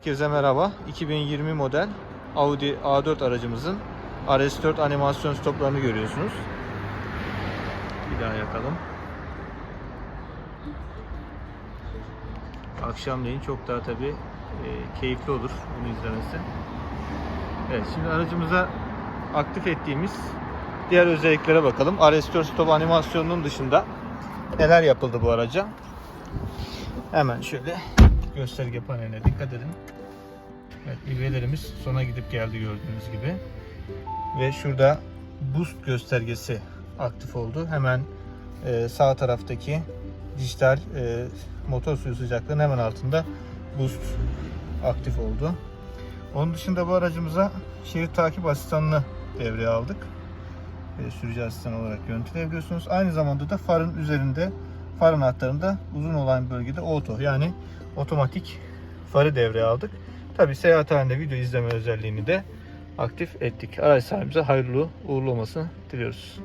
Herkese merhaba. 2020 model Audi A4 aracımızın RS4 animasyon stoplarını görüyorsunuz. Bir daha yakalım. Akşamleyin çok daha tabi keyifli olur bunu izlemesi. Evet şimdi aracımıza aktif ettiğimiz diğer özelliklere bakalım. RS4 stop animasyonunun dışında neler yapıldı bu araca? Hemen şöyle gösterge paneline dikkat edin. Evet, ivmelerimiz sona gidip geldi gördüğünüz gibi. Ve şurada boost göstergesi aktif oldu. Hemen e, sağ taraftaki dijital e, motor suyu sıcaklığının hemen altında boost aktif oldu. Onun dışında bu aracımıza şerit takip asistanını devreye aldık. E, sürücü asistanı olarak yönetilebiliyorsunuz. Aynı zamanda da farın üzerinde far anahtarında uzun olan bölgede auto yani otomatik farı devreye aldık. Tabi seyahat halinde video izleme özelliğini de aktif ettik. Araç sahibimize hayırlı uğurlu olmasını diliyoruz.